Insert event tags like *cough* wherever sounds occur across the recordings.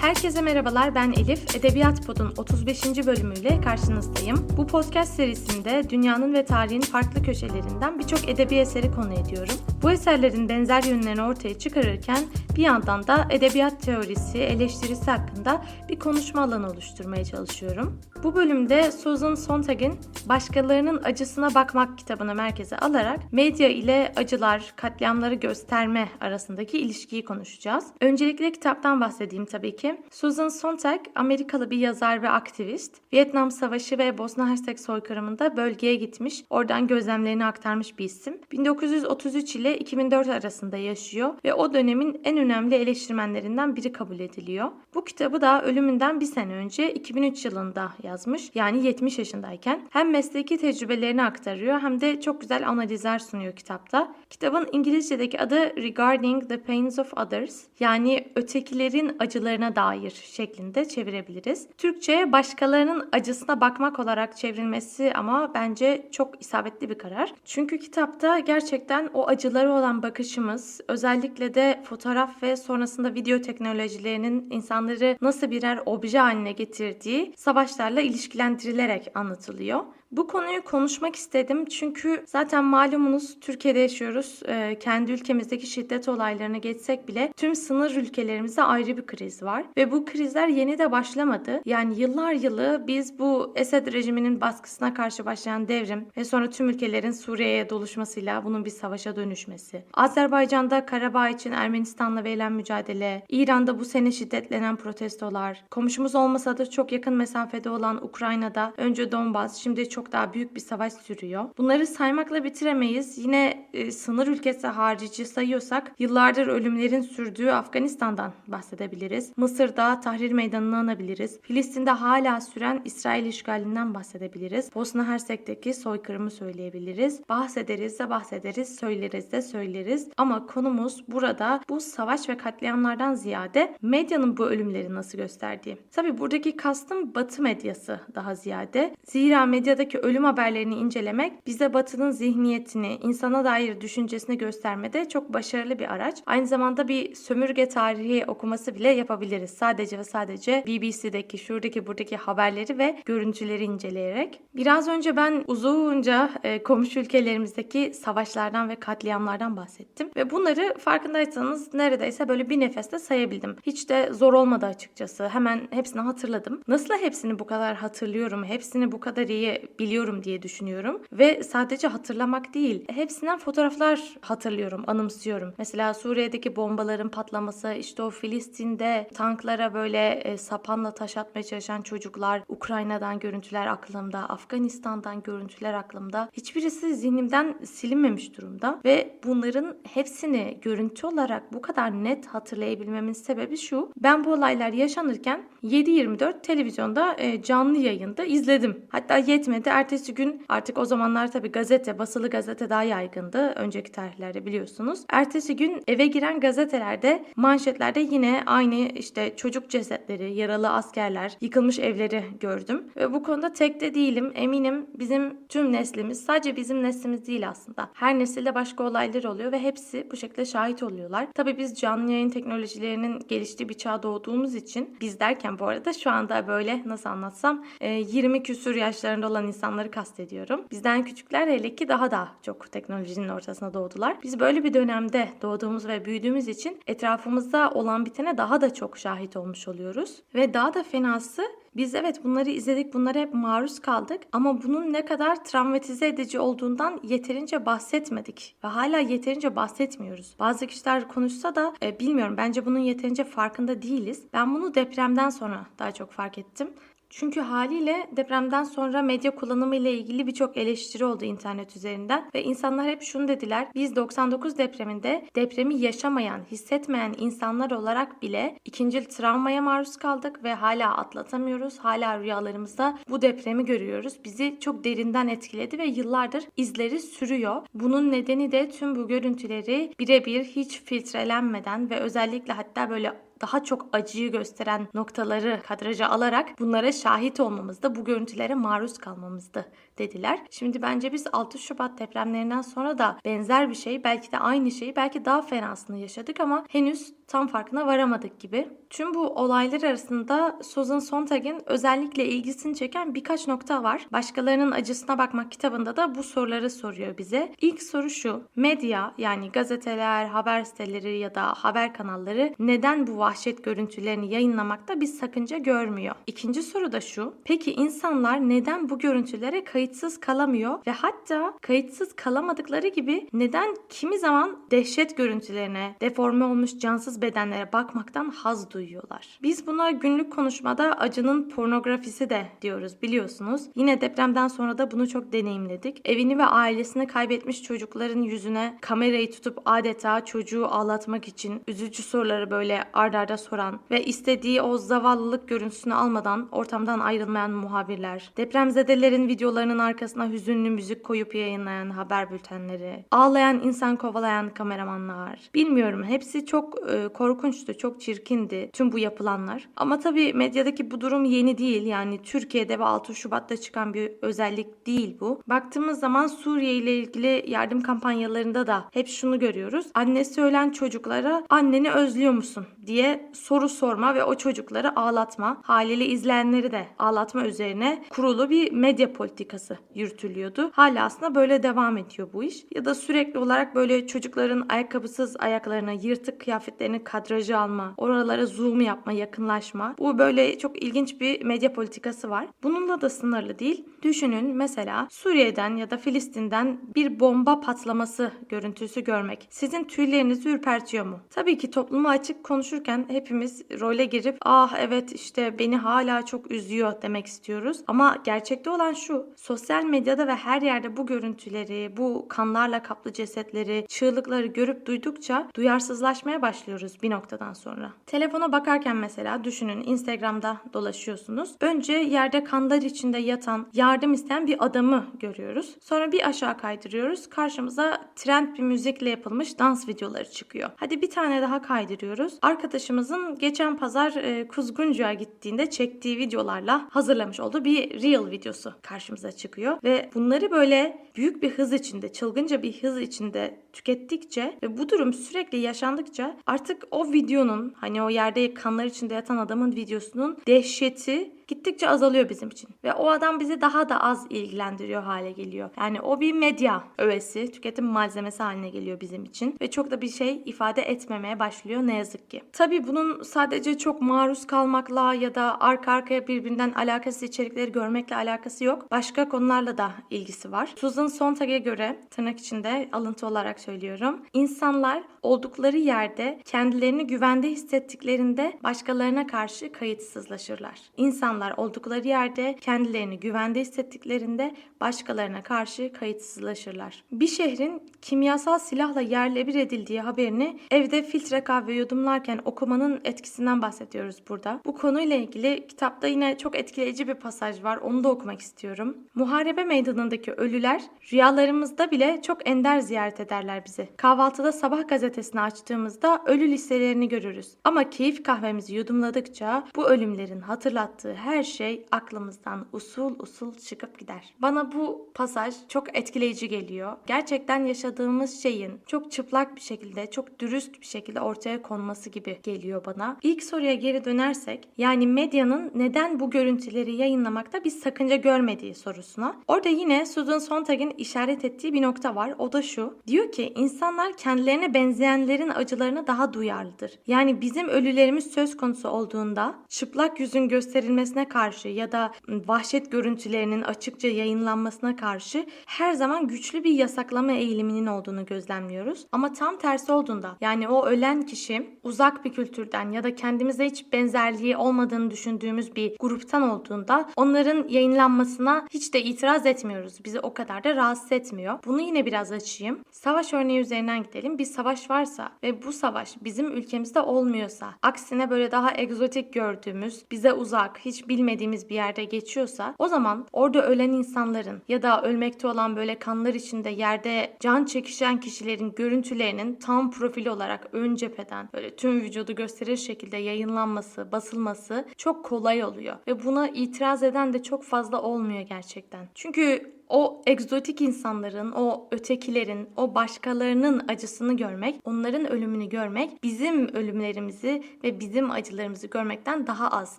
Herkese merhabalar ben Elif. Edebiyat Pod'un 35. bölümüyle karşınızdayım. Bu podcast serisinde dünyanın ve tarihin farklı köşelerinden birçok edebi eseri konu ediyorum. Bu eserlerin benzer yönlerini ortaya çıkarırken bir yandan da edebiyat teorisi, eleştirisi hakkında bir konuşma alanı oluşturmaya çalışıyorum. Bu bölümde Susan Sontag'in Başkalarının Acısına Bakmak kitabını merkeze alarak medya ile acılar, katliamları gösterme arasındaki ilişkiyi konuşacağız. Öncelikle kitaptan bahsedeyim tabii ki. Susan Sontag, Amerikalı bir yazar ve aktivist. Vietnam Savaşı ve Bosna Hersek soykırımında bölgeye gitmiş, oradan gözlemlerini aktarmış bir isim. 1933 ile 2004 arasında yaşıyor ve o dönemin en önemli eleştirmenlerinden biri kabul ediliyor. Bu kitabı da ölümünden bir sene önce 2003 yılında yazmış. Yani 70 yaşındayken hem mesleki tecrübelerini aktarıyor hem de çok güzel analizler sunuyor kitapta. Kitabın İngilizce'deki adı Regarding the Pains of Others yani ötekilerin acılarına dair şeklinde çevirebiliriz. Türkçe'ye başkalarının acısına bakmak olarak çevrilmesi ama bence çok isabetli bir karar. Çünkü kitapta gerçekten o acıları olan bakışımız özellikle de fotoğraf ve sonrasında video teknolojilerinin insanları nasıl birer obje haline getirdiği savaşlarla ilişkilendirilerek anlatılıyor. Bu konuyu konuşmak istedim çünkü zaten malumunuz Türkiye'de yaşıyoruz. Ee, kendi ülkemizdeki şiddet olaylarını geçsek bile tüm sınır ülkelerimizde ayrı bir kriz var. Ve bu krizler yeni de başlamadı. Yani yıllar yılı biz bu Esed rejiminin baskısına karşı başlayan devrim ve sonra tüm ülkelerin Suriye'ye doluşmasıyla bunun bir savaşa dönüşmesi. Azerbaycan'da Karabağ için Ermenistan'la verilen mücadele, İran'da bu sene şiddetlenen protestolar, komşumuz olmasa da çok yakın mesafede olan Ukrayna'da önce Donbas, şimdi çok daha büyük bir savaş sürüyor. Bunları saymakla bitiremeyiz. Yine e, sınır ülkesi harici sayıyorsak yıllardır ölümlerin sürdüğü Afganistan'dan bahsedebiliriz. Mısır'da Tahrir Meydanı'nı anabiliriz. Filistin'de hala süren İsrail işgalinden bahsedebiliriz. Bosna Hersek'teki soykırımı söyleyebiliriz. Bahsederiz de bahsederiz, söyleriz de söyleriz. Ama konumuz burada bu savaş ve katliamlardan ziyade medyanın bu ölümleri nasıl gösterdiği. Tabi buradaki kastım batı medyası daha ziyade. Zira medyadaki ölüm haberlerini incelemek bize batının zihniyetini, insana dair düşüncesini göstermede çok başarılı bir araç. Aynı zamanda bir sömürge tarihi okuması bile yapabiliriz. Sadece ve sadece BBC'deki, şuradaki, buradaki haberleri ve görüntüleri inceleyerek. Biraz önce ben uzunca e, komşu ülkelerimizdeki savaşlardan ve katliamlardan bahsettim. Ve bunları farkındaysanız neredeyse böyle bir nefeste sayabildim. Hiç de zor olmadı açıkçası. Hemen hepsini hatırladım. Nasıl hepsini bu kadar hatırlıyorum, hepsini bu kadar iyi biliyorum diye düşünüyorum. Ve sadece hatırlamak değil, hepsinden fotoğraflar hatırlıyorum, anımsıyorum. Mesela Suriye'deki bombaların patlaması, işte o Filistin'de tanklara böyle e, sapanla taş atmaya çalışan çocuklar, Ukrayna'dan görüntüler aklımda, Afganistan'dan görüntüler aklımda. Hiçbirisi zihnimden silinmemiş durumda ve bunların hepsini görüntü olarak bu kadar net hatırlayabilmemin sebebi şu. Ben bu olaylar yaşanırken 7-24 televizyonda e, canlı yayında izledim. Hatta yetmedi. Ertesi gün artık o zamanlar tabii gazete, basılı gazete daha yaygındı. Önceki tarihlerde biliyorsunuz. Ertesi gün eve giren gazetelerde, manşetlerde yine aynı işte çocuk cesetleri, yaralı askerler, yıkılmış evleri gördüm. Ve bu konuda tek de değilim. Eminim bizim tüm neslimiz, sadece bizim neslimiz değil aslında. Her nesilde başka olaylar oluyor ve hepsi bu şekilde şahit oluyorlar. Tabii biz canlı yayın teknolojilerinin geliştiği bir çağda doğduğumuz için biz derken bu arada şu anda böyle nasıl anlatsam 20 küsur yaşlarında olan insanları kastediyorum. Bizden küçükler hele ki daha da çok teknolojinin ortasına doğdular. Biz böyle bir dönemde doğduğumuz ve büyüdüğümüz için etrafımızda olan bitene daha da çok şahit olmuş oluyoruz. Ve daha da fenası biz evet bunları izledik, bunlara hep maruz kaldık ama bunun ne kadar travmatize edici olduğundan yeterince bahsetmedik ve hala yeterince bahsetmiyoruz. Bazı kişiler konuşsa da e, bilmiyorum bence bunun yeterince farkında değiliz. Ben bunu depremden sonra daha çok fark ettim. Çünkü haliyle depremden sonra medya kullanımı ile ilgili birçok eleştiri oldu internet üzerinden ve insanlar hep şunu dediler. Biz 99 depreminde depremi yaşamayan, hissetmeyen insanlar olarak bile ikincil travmaya maruz kaldık ve hala atlatamıyoruz. Hala rüyalarımızda bu depremi görüyoruz. Bizi çok derinden etkiledi ve yıllardır izleri sürüyor. Bunun nedeni de tüm bu görüntüleri birebir hiç filtrelenmeden ve özellikle hatta böyle daha çok acıyı gösteren noktaları kadraja alarak bunlara şahit olmamızda, bu görüntülere maruz kalmamızdı dediler. Şimdi bence biz 6 Şubat depremlerinden sonra da benzer bir şey belki de aynı şeyi belki daha fenasını yaşadık ama henüz tam farkına varamadık gibi. Tüm bu olaylar arasında Susan Sontag'in özellikle ilgisini çeken birkaç nokta var. Başkalarının acısına bakmak kitabında da bu soruları soruyor bize. İlk soru şu. Medya yani gazeteler, haber siteleri ya da haber kanalları neden bu vahşet görüntülerini yayınlamakta bir sakınca görmüyor? İkinci soru da şu. Peki insanlar neden bu görüntülere kayıtsız kalamıyor ve hatta kayıtsız kalamadıkları gibi neden kimi zaman dehşet görüntülerine, deforme olmuş cansız bedenlere bakmaktan haz duyuyorlar? Biz buna günlük konuşmada acının pornografisi de diyoruz biliyorsunuz. Yine depremden sonra da bunu çok deneyimledik. Evini ve ailesini kaybetmiş çocukların yüzüne kamerayı tutup adeta çocuğu ağlatmak için üzücü soruları böyle ardarda arda soran ve istediği o zavallılık görüntüsünü almadan ortamdan ayrılmayan muhabirler, depremzedelerin videolarının arkasına hüzünlü müzik koyup yayınlayan haber bültenleri, ağlayan insan kovalayan kameramanlar. Bilmiyorum hepsi çok e, korkunçtu, çok çirkindi tüm bu yapılanlar. Ama tabii medyadaki bu durum yeni değil. Yani Türkiye'de ve 6 Şubat'ta çıkan bir özellik değil bu. Baktığımız zaman Suriye ile ilgili yardım kampanyalarında da hep şunu görüyoruz. Annesi ölen çocuklara anneni özlüyor musun diye soru sorma ve o çocukları ağlatma. Haliyle izleyenleri de ağlatma üzerine kurulu bir medya politikası yürütülüyordu. Hala aslında böyle devam ediyor bu iş. Ya da sürekli olarak böyle çocukların ayakkabısız ayaklarına, yırtık kıyafetlerini kadrajı alma, oralara zoom yapma, yakınlaşma. Bu böyle çok ilginç bir medya politikası var. Bununla da sınırlı değil. Düşünün mesela Suriye'den ya da Filistin'den bir bomba patlaması görüntüsü görmek sizin tüylerinizi ürpertiyor mu? Tabii ki topluma açık konuşurken hepimiz role girip ah evet işte beni hala çok üzüyor demek istiyoruz. Ama gerçekte olan şu sosyal medyada ve her yerde bu görüntüleri, bu kanlarla kaplı cesetleri, çığlıkları görüp duydukça duyarsızlaşmaya başlıyoruz bir noktadan sonra. Telefona bakarken mesela düşünün Instagram'da dolaşıyorsunuz. Önce yerde kanlar içinde yatan, yardım isteyen bir adamı görüyoruz. Sonra bir aşağı kaydırıyoruz. Karşımıza trend bir müzikle yapılmış dans videoları çıkıyor. Hadi bir tane daha kaydırıyoruz. Arkadaşımızın geçen pazar e, Kuzguncu'ya gittiğinde çektiği videolarla hazırlamış olduğu bir reel videosu karşımıza çıkıyor. Ve bunları böyle büyük bir hız içinde, çılgınca bir hız içinde tükettikçe ve bu durum sürekli yaşandıkça artık o videonun hani o yerde kanlar içinde yatan adamın videosunun dehşeti gittikçe azalıyor bizim için. Ve o adam bizi daha da az ilgilendiriyor hale geliyor. Yani o bir medya öğesi, tüketim malzemesi haline geliyor bizim için. Ve çok da bir şey ifade etmemeye başlıyor ne yazık ki. Tabii bunun sadece çok maruz kalmakla ya da arka arkaya birbirinden alakasız içerikleri görmekle alakası yok. Başka konularla da ilgisi var. Susan Sontag'e göre tırnak içinde alıntı olarak söylüyorum. İnsanlar oldukları yerde kendilerini güvende hissettiklerinde başkalarına karşı kayıtsızlaşırlar. İnsanlar oldukları yerde kendilerini güvende hissettiklerinde başkalarına karşı kayıtsızlaşırlar. Bir şehrin kimyasal silahla yerle bir edildiği haberini evde filtre kahve yudumlarken okumanın etkisinden bahsediyoruz burada. Bu konuyla ilgili kitapta yine çok etkileyici bir pasaj var. Onu da okumak istiyorum. Muharebe meydanındaki ölüler rüyalarımızda bile çok ender ziyaret ederler bizi. Kahvaltıda sabah gazetesini açtığımızda ölü listelerini görürüz. Ama keyif kahvemizi yudumladıkça bu ölümlerin hatırlattığı her şey aklımızdan usul usul çıkıp gider. Bana bu pasaj çok etkileyici geliyor. Gerçekten yaşadığımız şeyin çok çıplak bir şekilde, çok dürüst bir şekilde ortaya konması gibi geliyor bana. İlk soruya geri dönersek, yani medyanın neden bu görüntüleri yayınlamakta bir sakınca görmediği sorusuna. Orada yine Susan Sontag'in işaret ettiği bir nokta var. O da şu. Diyor ki insanlar kendilerine benzeyenlerin acılarına daha duyarlıdır. Yani bizim ölülerimiz söz konusu olduğunda çıplak yüzün gösterilmesine karşı ya da vahşet görüntülerinin açıkça yayınlanmasına karşı her zaman güçlü bir yasaklama eğiliminin olduğunu gözlemliyoruz. Ama tam tersi olduğunda yani o ölen kişi uzak bir kültürden ya da kendimize hiç benzerliği olmadığını düşündüğümüz bir gruptan olduğunda onların yayınlanmasına hiç de itiraz etmiyoruz. Bizi o kadar da rahatsız etmiyor. Bunu yine biraz açayım. Savaş örneği üzerinden gidelim. Bir savaş varsa ve bu savaş bizim ülkemizde olmuyorsa, aksine böyle daha egzotik gördüğümüz, bize uzak, bilmediğimiz bir yerde geçiyorsa o zaman orada ölen insanların ya da ölmekte olan böyle kanlar içinde yerde can çekişen kişilerin görüntülerinin tam profili olarak ön cepheden böyle tüm vücudu gösterir şekilde yayınlanması, basılması çok kolay oluyor. Ve buna itiraz eden de çok fazla olmuyor gerçekten. Çünkü o egzotik insanların, o ötekilerin, o başkalarının acısını görmek, onların ölümünü görmek bizim ölümlerimizi ve bizim acılarımızı görmekten daha az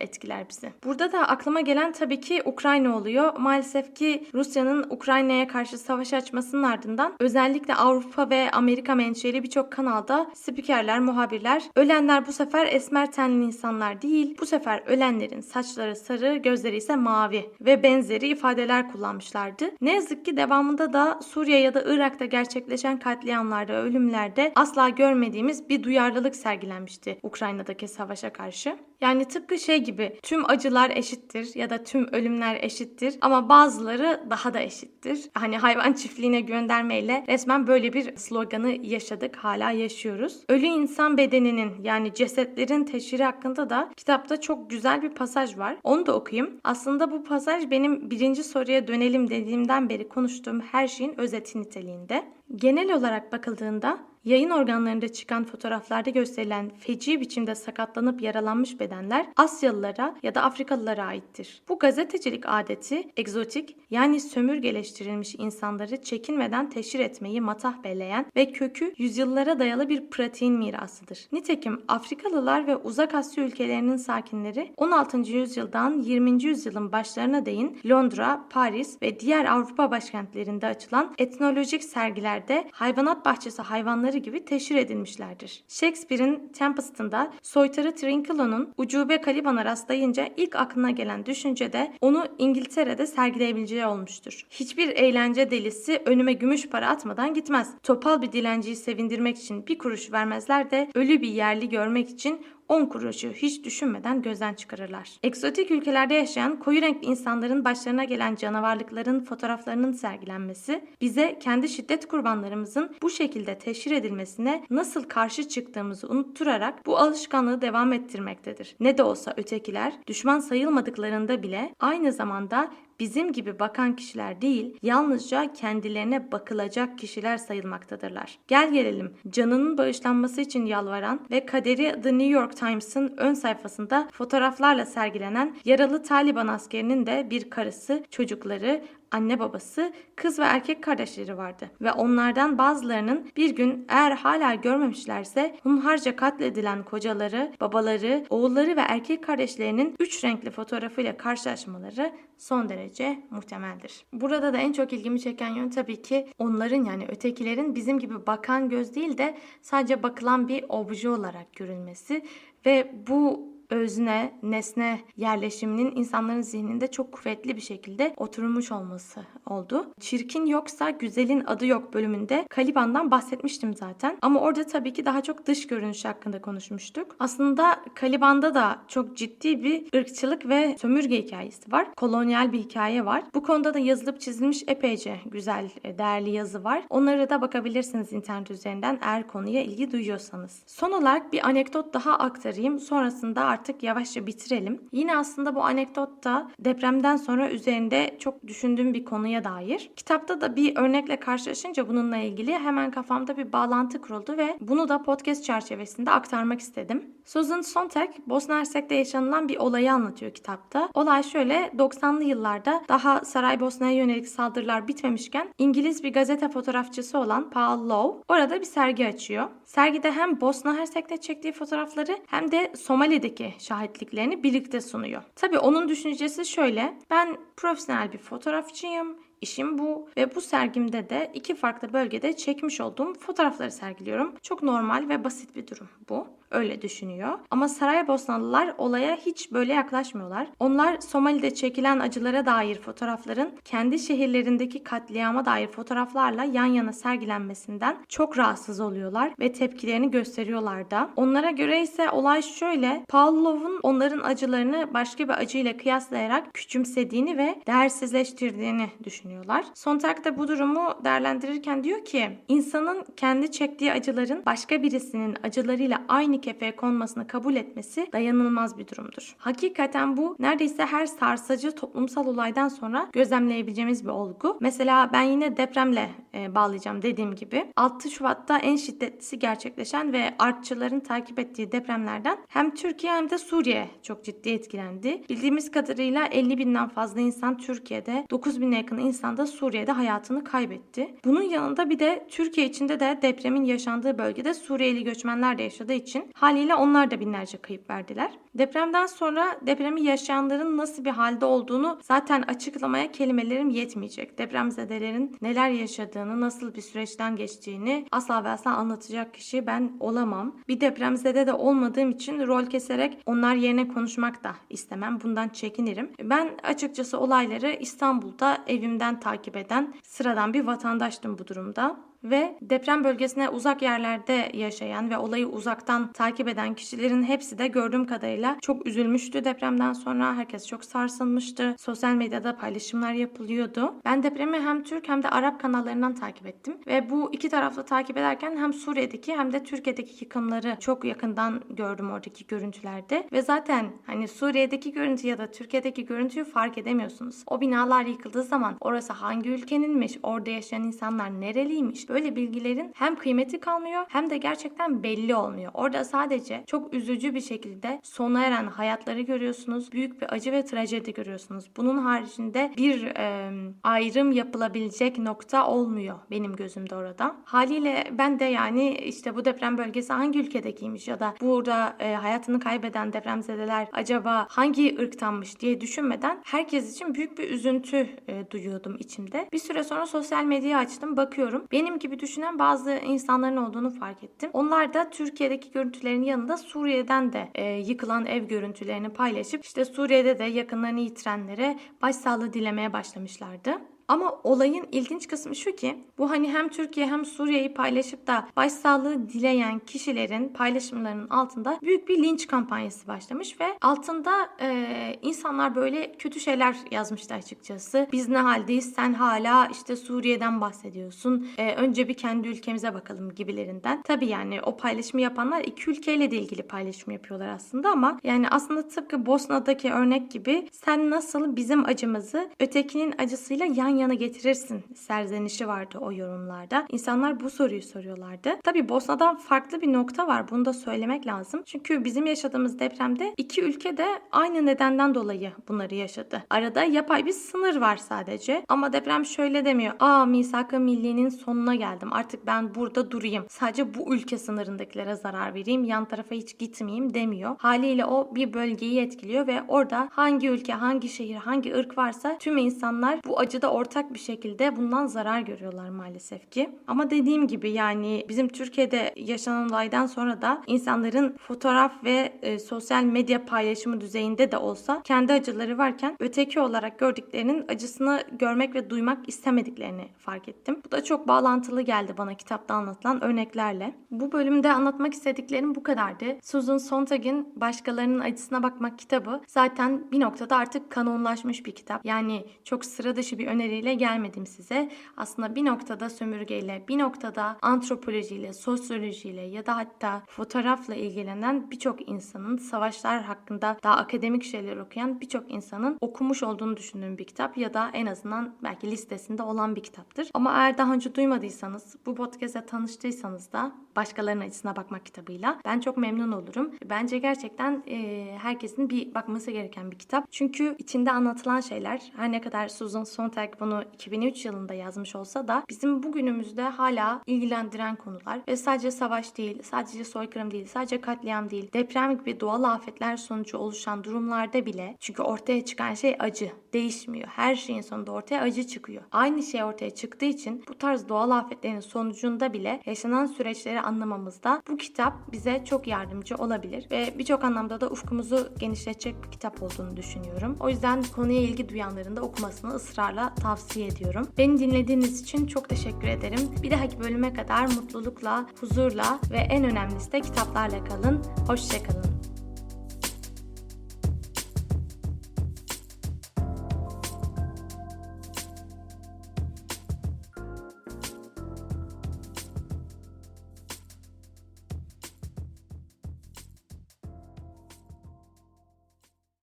etkiler bizi. Burada da aklıma gelen tabii ki Ukrayna oluyor. Maalesef ki Rusya'nın Ukrayna'ya karşı savaş açmasının ardından özellikle Avrupa ve Amerika menşeli birçok kanalda spikerler, muhabirler ölenler bu sefer esmer tenli insanlar değil. Bu sefer ölenlerin saçları sarı, gözleri ise mavi ve benzeri ifadeler kullanmışlardı. Ne yazık ki devamında da Suriye ya da Irak'ta gerçekleşen katliamlarda, ölümlerde asla görmediğimiz bir duyarlılık sergilenmişti Ukrayna'daki savaşa karşı. Yani tıpkı şey gibi tüm acılar eşittir ya da tüm ölümler eşittir ama bazıları daha da eşittir. Hani hayvan *laughs* çiftliğine göndermeyle resmen böyle bir sloganı yaşadık, hala yaşıyoruz. Ölü insan bedeninin yani cesetlerin teşhiri hakkında da kitapta çok güzel bir pasaj var. Onu da okuyayım. Aslında bu pasaj benim birinci soruya dönelim dediğimden beri konuştuğum her şeyin özeti niteliğinde. Genel olarak bakıldığında Yayın organlarında çıkan fotoğraflarda gösterilen feci biçimde sakatlanıp yaralanmış bedenler Asyalılara ya da Afrikalılara aittir. Bu gazetecilik adeti egzotik yani sömürgeleştirilmiş insanları çekinmeden teşhir etmeyi matah belleyen ve kökü yüzyıllara dayalı bir pratiğin mirasıdır. Nitekim Afrikalılar ve Uzak Asya ülkelerinin sakinleri 16. yüzyıldan 20. yüzyılın başlarına değin Londra, Paris ve diğer Avrupa başkentlerinde açılan etnolojik sergilerde hayvanat bahçesi hayvanları gibi teşhir edilmişlerdir. Shakespeare'in Tempest'ında soytarı Trinculo'nun ucube Caliban'a rastlayınca ilk aklına gelen düşünce de onu İngiltere'de sergileyebileceği olmuştur. Hiçbir eğlence delisi önüme gümüş para atmadan gitmez. Topal bir dilenciyi sevindirmek için bir kuruş vermezler de ölü bir yerli görmek için 10 kuruşu hiç düşünmeden gözden çıkarırlar. Egzotik ülkelerde yaşayan koyu renkli insanların başlarına gelen canavarlıkların fotoğraflarının sergilenmesi bize kendi şiddet kurbanlarımızın bu şekilde teşhir edilmesine nasıl karşı çıktığımızı unutturarak bu alışkanlığı devam ettirmektedir. Ne de olsa ötekiler düşman sayılmadıklarında bile aynı zamanda bizim gibi bakan kişiler değil, yalnızca kendilerine bakılacak kişiler sayılmaktadırlar. Gel gelelim, canının bağışlanması için yalvaran ve kaderi The New York Times'ın ön sayfasında fotoğraflarla sergilenen yaralı Taliban askerinin de bir karısı, çocukları, anne babası, kız ve erkek kardeşleri vardı. Ve onlardan bazılarının bir gün eğer hala görmemişlerse hunharca katledilen kocaları, babaları, oğulları ve erkek kardeşlerinin üç renkli fotoğrafıyla karşılaşmaları son derece muhtemeldir. Burada da en çok ilgimi çeken yön tabii ki onların yani ötekilerin bizim gibi bakan göz değil de sadece bakılan bir obje olarak görülmesi ve bu özne, nesne yerleşiminin insanların zihninde çok kuvvetli bir şekilde oturmuş olması oldu. Çirkin yoksa güzelin adı yok bölümünde Kaliban'dan bahsetmiştim zaten. Ama orada tabii ki daha çok dış görünüş hakkında konuşmuştuk. Aslında Kaliban'da da çok ciddi bir ırkçılık ve sömürge hikayesi var. Kolonyal bir hikaye var. Bu konuda da yazılıp çizilmiş epeyce güzel, e, değerli yazı var. Onlara da bakabilirsiniz internet üzerinden eğer konuya ilgi duyuyorsanız. Son olarak bir anekdot daha aktarayım. Sonrasında artık artık yavaşça bitirelim. Yine aslında bu anekdot da depremden sonra üzerinde çok düşündüğüm bir konuya dair. Kitapta da bir örnekle karşılaşınca bununla ilgili hemen kafamda bir bağlantı kuruldu ve bunu da podcast çerçevesinde aktarmak istedim. Susan Sontag, Bosna Hersek'te yaşanılan bir olayı anlatıyor kitapta. Olay şöyle, 90'lı yıllarda daha Saraybosna'ya yönelik saldırılar bitmemişken İngiliz bir gazete fotoğrafçısı olan Paul Lowe orada bir sergi açıyor. Sergide hem Bosna Hersek'te çektiği fotoğrafları hem de Somali'deki şahitliklerini birlikte sunuyor. Tabii onun düşüncesi şöyle. Ben profesyonel bir fotoğrafçıyım. İşim bu ve bu sergimde de iki farklı bölgede çekmiş olduğum fotoğrafları sergiliyorum. Çok normal ve basit bir durum bu öyle düşünüyor. Ama Saraybosnalılar olaya hiç böyle yaklaşmıyorlar. Onlar Somali'de çekilen acılara dair fotoğrafların kendi şehirlerindeki katliama dair fotoğraflarla yan yana sergilenmesinden çok rahatsız oluyorlar ve tepkilerini gösteriyorlar da. Onlara göre ise olay şöyle. Pavlov'un onların acılarını başka bir acıyla kıyaslayarak küçümsediğini ve değersizleştirdiğini düşünüyorlar. Sontag da bu durumu değerlendirirken diyor ki insanın kendi çektiği acıların başka birisinin acılarıyla aynı kefeye konmasını kabul etmesi dayanılmaz bir durumdur. Hakikaten bu neredeyse her sarsıcı toplumsal olaydan sonra gözlemleyebileceğimiz bir olgu. Mesela ben yine depremle e, bağlayacağım dediğim gibi. 6 Şubat'ta en şiddetlisi gerçekleşen ve artçıların takip ettiği depremlerden hem Türkiye hem de Suriye çok ciddi etkilendi. Bildiğimiz kadarıyla 50 binden fazla insan Türkiye'de, 9 bine yakın insan da Suriye'de hayatını kaybetti. Bunun yanında bir de Türkiye içinde de depremin yaşandığı bölgede Suriyeli göçmenler de yaşadığı için haliyle onlar da binlerce kayıp verdiler. Depremden sonra depremi yaşayanların nasıl bir halde olduğunu zaten açıklamaya kelimelerim yetmeyecek. Depremzedelerin neler yaşadığını, nasıl bir süreçten geçtiğini asla ve asla anlatacak kişi ben olamam. Bir depremzede de olmadığım için rol keserek onlar yerine konuşmak da istemem. Bundan çekinirim. Ben açıkçası olayları İstanbul'da evimden takip eden sıradan bir vatandaştım bu durumda ve deprem bölgesine uzak yerlerde yaşayan ve olayı uzaktan takip eden kişilerin hepsi de gördüğüm kadarıyla çok üzülmüştü depremden sonra. Herkes çok sarsılmıştı. Sosyal medyada paylaşımlar yapılıyordu. Ben depremi hem Türk hem de Arap kanallarından takip ettim ve bu iki taraflı takip ederken hem Suriye'deki hem de Türkiye'deki yıkımları çok yakından gördüm oradaki görüntülerde ve zaten hani Suriye'deki görüntü ya da Türkiye'deki görüntüyü fark edemiyorsunuz. O binalar yıkıldığı zaman orası hangi ülkeninmiş, orada yaşayan insanlar nereliymiş, böyle bilgilerin hem kıymeti kalmıyor hem de gerçekten belli olmuyor. Orada sadece çok üzücü bir şekilde sona eren hayatları görüyorsunuz. Büyük bir acı ve trajedi görüyorsunuz. Bunun haricinde bir e, ayrım yapılabilecek nokta olmuyor benim gözümde orada. Haliyle ben de yani işte bu deprem bölgesi hangi ülkedekiymiş ya da burada e, hayatını kaybeden depremzedeler acaba hangi ırktanmış diye düşünmeden herkes için büyük bir üzüntü e, duyuyordum içimde. Bir süre sonra sosyal medyayı açtım bakıyorum. Benim gibi düşünen bazı insanların olduğunu fark ettim. Onlar da Türkiye'deki görüntülerin yanında Suriye'den de e, yıkılan ev görüntülerini paylaşıp işte Suriye'de de yakınlarını yitirenlere başsağlığı dilemeye başlamışlardı. Ama olayın ilginç kısmı şu ki bu hani hem Türkiye hem Suriye'yi paylaşıp da başsağlığı dileyen kişilerin paylaşımlarının altında büyük bir linç kampanyası başlamış ve altında e, insanlar böyle kötü şeyler yazmıştı açıkçası. Biz ne haldeyiz sen hala işte Suriye'den bahsediyorsun. E, önce bir kendi ülkemize bakalım gibilerinden. Tabii yani o paylaşımı yapanlar iki ülkeyle de ilgili paylaşım yapıyorlar aslında ama yani aslında tıpkı Bosna'daki örnek gibi sen nasıl bizim acımızı ötekinin acısıyla yan yana getirirsin serzenişi vardı o yorumlarda. İnsanlar bu soruyu soruyorlardı. Tabii Bosna'dan farklı bir nokta var. Bunu da söylemek lazım. Çünkü bizim yaşadığımız depremde iki ülke de aynı nedenden dolayı bunları yaşadı. Arada yapay bir sınır var sadece. Ama deprem şöyle demiyor. Aa misak-ı millinin sonuna geldim. Artık ben burada durayım. Sadece bu ülke sınırındakilere zarar vereyim. Yan tarafa hiç gitmeyeyim demiyor. Haliyle o bir bölgeyi etkiliyor ve orada hangi ülke, hangi şehir, hangi ırk varsa tüm insanlar bu acıda ortak bir şekilde bundan zarar görüyorlar maalesef ki. Ama dediğim gibi yani bizim Türkiye'de yaşanan olaydan sonra da insanların fotoğraf ve e, sosyal medya paylaşımı düzeyinde de olsa kendi acıları varken öteki olarak gördüklerinin acısını görmek ve duymak istemediklerini fark ettim. Bu da çok bağlantılı geldi bana kitapta anlatılan örneklerle. Bu bölümde anlatmak istediklerim bu kadardı. Susan Sontag'in Başkalarının Acısına Bakmak kitabı zaten bir noktada artık kanonlaşmış bir kitap. Yani çok sıra dışı bir öneriyle gelmedim size. Aslında bir noktada sömürgeyle, bir noktada antropolojiyle, sosyolojiyle ya da hatta fotoğrafla ilgilenen birçok insanın savaşlar hakkında daha akademik şeyler okuyan birçok insanın okumuş olduğunu düşündüğüm bir kitap ya da en azından belki listesinde olan bir kitaptır. Ama eğer daha önce duymadıysanız, bu podcast'e tanıştıysanız da başkalarının acısına bakmak kitabıyla ben çok memnun olurum. Bence gerçekten e, herkesin bir bakması gereken bir kitap. Çünkü içinde anlatılan şeyler her ne kadar Susan Sontag bunu 2003 yılında yazmış olsa da bizim bugünümüzde hala ilgilendiren konular ve sadece savaş değil, sadece soykırım değil, sadece katliam değil, deprem gibi doğal afetler sonucu oluşan durumlarda bile çünkü ortaya çıkan şey acı, değişmiyor. Her şeyin sonunda ortaya acı çıkıyor. Aynı şey ortaya çıktığı için bu tarz doğal afetlerin sonucunda bile yaşanan süreçleri anlamamızda bu kitap bize çok yardımcı olabilir ve birçok anlamda da ufkumuzu genişletecek bir kitap olduğunu düşünüyorum. O yüzden konuya ilgi duyanların da okumasını ısrarla tavsiye ediyorum. Beni dinlediğiniz için çok teşekkür ederim. Bir dahaki bölüme kadar mutlulukla, huzurla ve en önemlisi de kitaplarla kalın. Hoşçakalın.